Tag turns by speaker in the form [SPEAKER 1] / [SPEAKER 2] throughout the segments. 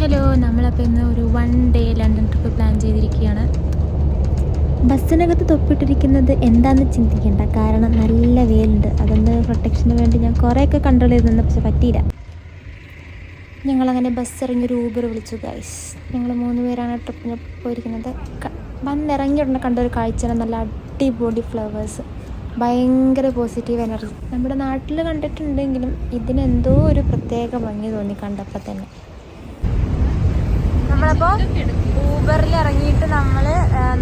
[SPEAKER 1] Hello നമ്മളപ്പോൾ ഇന്ന് ഒരു one day London trip plan ചെയ്തിരിക്കുകയാണ്.
[SPEAKER 2] ബസ്സിനകത്ത് തൊപ്പിട്ടിരിക്കുന്നത് എന്താണെന്ന് ചിന്തിക്കേണ്ട. കാരണം നല്ല വെയിലുണ്ട്. അതുകൊണ്ട് പ്രൊട്ടക്ഷന് വേണ്ടി ഞാൻ കുറേയൊക്കെ കൺട്രോൾ ചെയ്ത് പക്ഷെ പറ്റിയില്ല. ഞങ്ങളങ്ങനെ ബസ് ഇറങ്ങി ഒരു ഊബർ വിളിച്ചു ഗൈസ് ഞങ്ങൾ മൂന്ന് പേരാണ് ട്രിപ്പിന് പോയിരിക്കുന്നത്. വന്നിറങ്ങി ഉടനെ കണ്ട ഒരു കാഴ്ചയാണ് നല്ല അടിപൊളി ഫ്ലവേഴ്സ് ഭയങ്കര പോസിറ്റീവ് എനർജി നമ്മുടെ നാട്ടിൽ കണ്ടിട്ടുണ്ടെങ്കിലും ഇതിനെന്തോ ഒരു പ്രത്യേക ഭംഗി തോന്നി കണ്ടപ്പോൾ തന്നെ. ഊബറിൽ ഇറങ്ങിയിട്ട് നമ്മൾ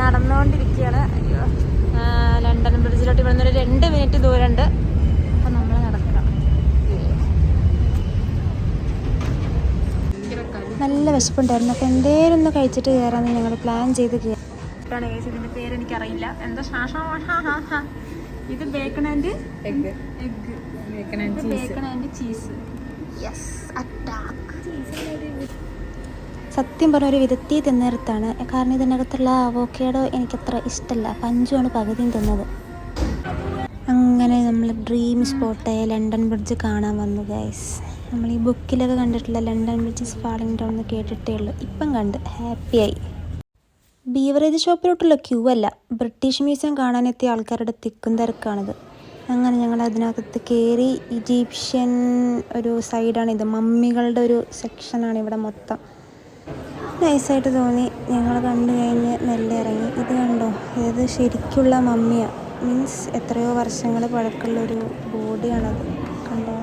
[SPEAKER 2] നടന്നുകൊണ്ടിരിക്കുകയാണ്. ലണ്ടൻ ബ്രിഡ്ജിലോട്ട് ഇവിടെ ഒരു രണ്ട് മിനിറ്റ് ദൂരമുണ്ട്. അപ്പം നമ്മൾ നടക്കണം. നല്ല വിശപ്പുണ്ടായിരുന്നു. അപ്പം എന്തേലും ഒന്ന് കഴിച്ചിട്ട് കയറാമെന്ന് ഞങ്ങൾ പ്ലാൻ ചെയ്ത് കയറി ഇതിന്റെ പേര് എനിക്കറിയില്ല. എന്താ ശാശ ഇത് bacon and
[SPEAKER 1] egg
[SPEAKER 2] egg
[SPEAKER 1] bacon and
[SPEAKER 2] cheese yes attack സത്യം പറഞ്ഞ ഒരു വിധത്തിൽ തിന്നിടത്താണ് കാരണം ഇതിനകത്തുള്ള അവോക്കേഡോ എനിക്കത്ര ഇഷ്ടമല്ല പഞ്ചുമാണ് പകുതിയും തിന്നത്. അങ്ങനെ നമ്മൾ ഡ്രീം സ്പോട്ടായ ലണ്ടൻ ബ്രിഡ്ജ് കാണാൻ വന്നു ഗൈസ് നമ്മൾ ഈ ബുക്കിലൊക്കെ കണ്ടിട്ടുള്ള ലണ്ടൻ ബ്രിഡ്ജ് ഫാളിംഗ് ഡൗൺ എന്ന് കേട്ടിട്ടേ ഉള്ളൂ. ഇപ്പം കണ്ട്. ഹാപ്പിയായി ബീവറേജ് ഷോപ്പിലോട്ടുള്ള ക്യൂ അല്ല. ബ്രിട്ടീഷ് മ്യൂസിയം കാണാനെത്തിയ ആൾക്കാരുടെ തിക്കും തിരക്കാണിത്. അങ്ങനെ ഞങ്ങൾ അതിനകത്ത് കയറി ഈജിപ്ഷ്യൻ ഒരു സൈഡാണിത് മമ്മികളുടെ ഒരു സെക്ഷനാണ് ഇവിടെ മൊത്തം. നൈസായിട്ട് തോന്നി. ഞങ്ങൾ കണ്ടു കഴിഞ്ഞ് മെല്ലെ ഇറങ്ങി ഇത് കണ്ടോ? ഇത് ശരിക്കുള്ള മമ്മിയാണ് മീൻസ് എത്രയോ വർഷങ്ങൾ പഴക്കമുള്ള ഒരു ബോഡിയാണത്. കണ്ടോ?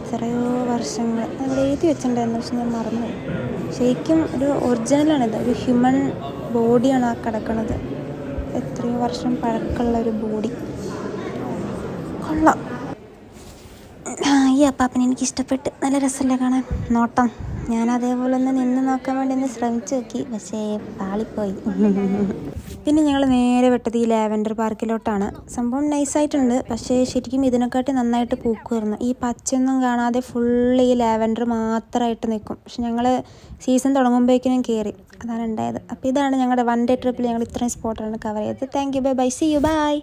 [SPEAKER 2] എത്രയോ വർഷങ്ങൾ അവിടെ എഴുതി വെച്ചിട്ടുണ്ടായിരുന്നു പക്ഷെ ഞാൻ മറന്നു. ശരിക്കും ഒരു ഒറിജിനലാണിത്. ഒരു ഹ്യൂമൻ ബോഡിയാണ് ആ കിടക്കുന്നത് എത്രയോ വർഷം പഴക്കമുള്ള ഒരു ബോഡി. കൊള്ളാം. ഈ അപ്പാപ്പനെ എനിക്ക് ഇഷ്ടപ്പെട്ട് നല്ല രസമല്ലേ കാണാൻ? നോട്ടം. ഞാൻ അതേപോലെ ഒന്ന് നിന്ന് നോക്കാൻ വേണ്ടി ഒന്ന് ശ്രമിച്ചു നോക്കി. പക്ഷേ പാളിപ്പോയി. പിന്നെ ഞങ്ങൾ നേരെ വിട്ടത് ഈ ലാവൻഡർ പാർക്കിലോട്ടാണ്. സംഭവം നൈസായിട്ടുണ്ട്. പക്ഷേ ശരിക്കും ഇതിനെക്കാട്ടി നന്നായിട്ട് പൂക്കുമായിരുന്നു ഈ പച്ചയൊന്നും കാണാതെ ഫുള്ള് ഈ ലാവൻഡർ മാത്രമായിട്ട് നിൽക്കും. പക്ഷെ ഞങ്ങൾ സീസൺ തുടങ്ങുമ്പോഴേക്കിനും കയറി. അതാണ് ഉണ്ടായത്. അപ്പോൾ ഇതാണ് ഞങ്ങളുടെ വൺ ഡേ ട്രിപ്പിൽ ഞങ്ങൾ ഇത്രയും സ്പോട്ടാണ് കവർ ചെയ്തത്. Thank you. Bye bye. See you. Bye.